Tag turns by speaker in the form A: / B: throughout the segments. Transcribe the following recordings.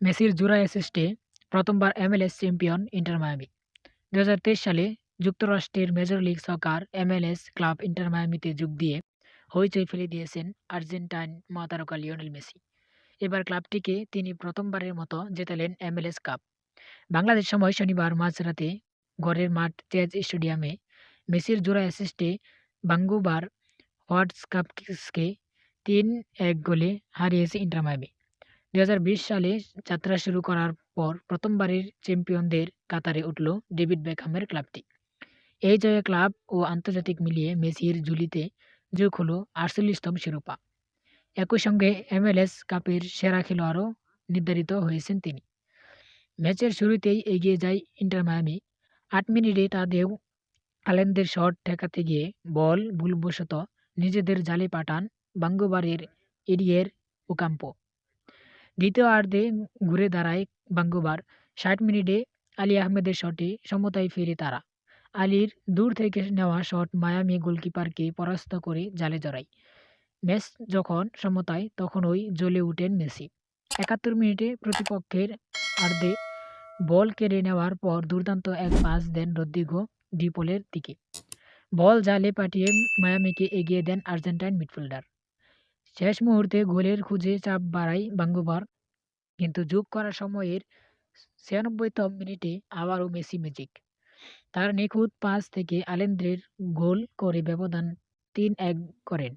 A: মেসির জোড়া অ্যাসিস্টে প্রথমবার এমএলএস চ্যাম্পিয়ন ইন্টার মায়ামি। দু হাজার তেইশ সালে যুক্তরাষ্ট্রের major league soccer MLS club inter মায়ামিতে যোগ দিয়ে হইচই ফেলে দিয়েছেন আর্জেন্টাইন মহাতারকা লিওনেল মেসি। এবার ক্লাবটিকে তিনি প্রথমবারের মতো জেতালেন এমএলএস কাপ। বাংলাদেশ সময় শনিবার মাঝরাতে ঘরের মাঠ চেজ স্টেডিয়ামে মেসির জোড়া অ্যাসিস্টে বাঙ্গুবার হোয়াটসকাপকে তিন এক গোলে হারিয়েছে ইন্টার মায়ামি। দুই হাজার বিশ সালে যাত্রা শুরু করার পর প্রথমবারের চ্যাম্পিয়নদের কাতারে উঠল ডেভিড বেকহামের ক্লাবটি। এই জয়ে ক্লাব ও আন্তর্জাতিক মিলিয়ে মেসির ঝুলিতে যোগ হলো আটচল্লিশতম শিরোপা। একই সঙ্গে এমএলএস কাপের সেরা খেলোয়াড়ও নির্ধারিত হয়েছেন তিনি। ম্যাচের শুরুতেই এগিয়ে যায় ইন্টার মায়ামি। আট মিনিটে তাদের আলেনদের শট ঠেকাতে গিয়ে বল ভুলবশত নিজেদের জালে পাঠান বাঙ্গুবারের এরিয়ের ওকাম্পো। দ্বিতীয়ার্ধে ঘুরে দাঁড়ায় বাঙ্গুবার। ষাট মিনিটে আলী আহমেদের শটে সমতায় ফেরে তারা। আলীর দূর থেকে নেওয়া শট মায়ামি গোলকিপারকে পরাস্ত করে জালে জড়ায়। ম্যাচ যখন সমতায়, তখন ওই জ্বলে উঠেন মেসি। একাত্তর মিনিটে প্রতিপক্ষের আর্ধে বল কেড়ে নেওয়ার পর দুর্দান্ত এক পাস দেন রদ্রিগো ডিপোলের দিকে। বল জালে পাঠিয়ে মায়ামিকে এগিয়ে দেন আর্জেন্টাইন মিডফিল্ডার। শেষ মুহূর্তে গোলের খুঁজে চাপ বাড়ায় বাঙ্গুবার। কিন্তু যোগ করা সময়ের ছিয়ানব্বইতম মিনিটে আবারও মেসি ম্যাজিক। তার নিখুঁত পাস থেকে আলেন্দ্রের গোল করে ব্যবধান তিন এক করেন।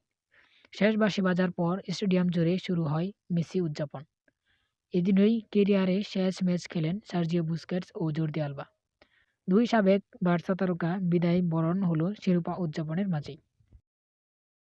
A: শেষ বাঁশি বাজার পর স্টেডিয়াম জুড়ে শুরু হয় মেসি উদযাপন। এদিনই কেরিয়ারে শেষ ম্যাচ খেলেন সার্জিও বুস্কেটস ও জর্দি আলবা। দুই সাবেক বার্সা তারকা বিদায় বরণ হলো শিরোপা উদযাপনের মাঝেই।